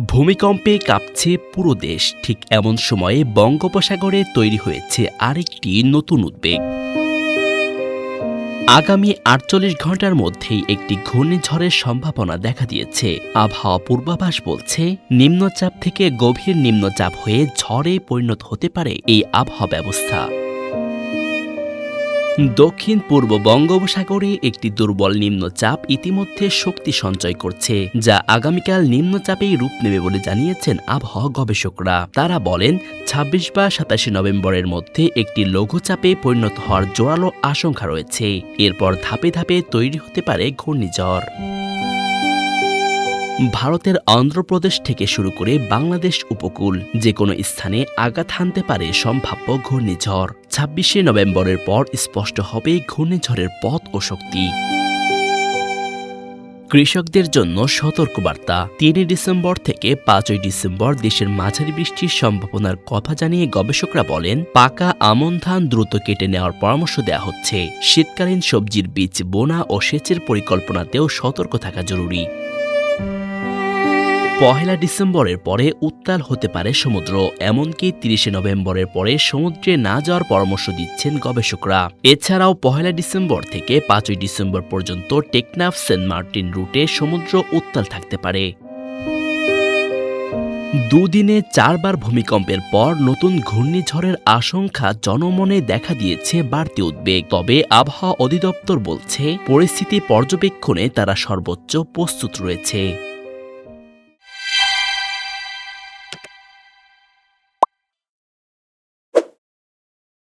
ভূমিকম্পে কাঁপছে পুরো দেশ। ঠিক এমন সময়ে বঙ্গোপসাগরে তৈরি হয়েছে আরেকটি নতুন উদ্বেগ। আগামী আটচল্লিশ ঘণ্টার মধ্যেই একটি ঘূর্ণিঝড়ের সম্ভাবনা দেখা দিয়েছে। আবহাওয়া পূর্বাভাস বলছে, নিম্নচাপ থেকে গভীর নিম্নচাপ হয়ে ঝড়ে পরিণত হতে পারে এই আবহাওয়া ব্যবস্থা। দক্ষিণ পূর্ব বঙ্গোপসাগরে একটি দুর্বল নিম্নচাপ ইতিমধ্যে শক্তি সঞ্চয় করছে, যা আগামীকাল নিম্নচাপেই রূপ নেবে বলে জানিয়েছেন আবহাওয়া গবেষকরা। তারা বলেন ২৬ বা সাতাশে নভেম্বরের মধ্যে একটি লঘুচাপে পরিণত হওয়ার জোরালো আশঙ্কা রয়েছে। এরপর ধাপে ধাপে তৈরি হতে পারে ঘূর্ণিঝড়। ভারতের অন্ধ্রপ্রদেশ থেকে শুরু করে বাংলাদেশ উপকূল যে কোনো স্থানে আঘাত হানতে পারে সম্ভাব্য ঘূর্ণিঝড়। ছাব্বিশে নভেম্বরের পর স্পষ্ট হবে ঘূর্ণিঝড়ের পথ ও শক্তি। কৃষকদের জন্য সতর্কবার্তা। তিনই ডিসেম্বর থেকে পাঁচই ডিসেম্বর দেশের মাঝারি বৃষ্টির সম্ভাবনার কথা জানিয়ে গবেষকরা বলেন, পাকা আমন ধান দ্রুত কেটে নেওয়ার পরামর্শ দেওয়া হচ্ছে। শীতকালীন সবজির বীজ, বোনা ও সেচের পরিকল্পনাতেও সতর্ক থাকা জরুরি। পহেলা ডিসেম্বরের পরে উত্তাল হতে পারে সমুদ্র, এমনকি তিরিশে নভেম্বরের পরে সমুদ্রে না যাওয়ার পরামর্শ দিচ্ছেন গবেষকরা। এছাড়াও পহেলা ডিসেম্বর থেকে পাঁচই ডিসেম্বর পর্যন্ত টেকনাফ সেন্ট মার্টিন রুটে সমুদ্র উত্তাল থাকতে পারে। দুদিনে চারবার ভূমিকম্পের পর নতুন ঘূর্ণিঝড়ের আশঙ্কা জনমনে দেখা দিয়েছে বাড়তি উদ্বেগ। তবে আবহাওয়া অধিদপ্তর বলছে, পরিস্থিতি পর্যবেক্ষণে তারা সর্বোচ্চ প্রস্তুত রয়েছে।